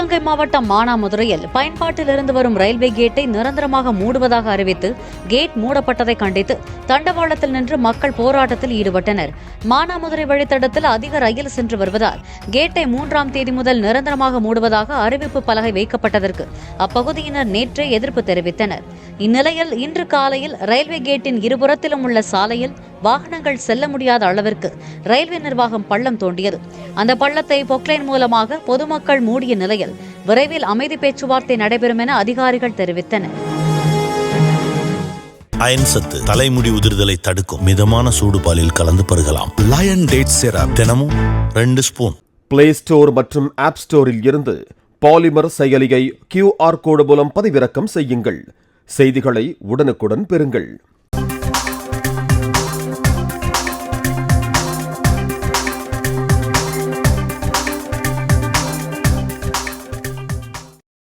சிவகங்கை மாவட்டம் மானாமதுரையில் பயன்பாட்டிலிருந்து வரும் ரயில்வே கேட்டை நிரந்தரமாக மூடுவதாக அறிவித்து கேட் மூடப்பட்டதை கண்டித்து தண்டவாளத்தில் நின்று மக்கள் போராட்டத்தில் ஈடுபட்டனர். மானாமதுரை வழித்தடத்தில் அதிக ரயில் சென்று வருவதால் கேட்டை மூன்றாம் தேதி முதல் நிரந்தரமாக மூடுவதாக அறிவிப்பு பலகை வைக்கப்பட்டதற்கு அப்பகுதியினர் நேற்றே எதிர்ப்பு தெரிவித்தனர். இந்நிலையில் இன்று காலையில் ரயில்வே கேட்டின் இருபுறத்திலும் உள்ள சாலையில் வாகனங்கள் செல்ல முடியாத அளவிற்கு ரயில்வே நிர்வாகம் பள்ளம் தோண்டியது. அந்த பள்ளத்தை பொக்லைன் மூலமாக பொதுமக்கள் மூடிய நிலையில் விரைவில் அமைதி பேச்சுவார்த்தை நடைபெறும் என அதிகாரிகள் தெரிவித்தனர். அயன் சத்து தலைமுடி உதிர்தலை தடுக்கும் மிதமான சூடு பாலில் கலந்து பருகலாம். லயன் டேட் சிரப் தினமும் ரெண்டு ஸ்பூன். பிளே ஸ்டோர் மற்றும் ஆப் ஸ்டோரில் இருந்து பாலிமர் செயலியை கியூஆர் கோடு மூலம் பதிவிறக்கம் செய்யுங்கள். செய்திகளை உடனுக்குடன் பெறுங்கள்.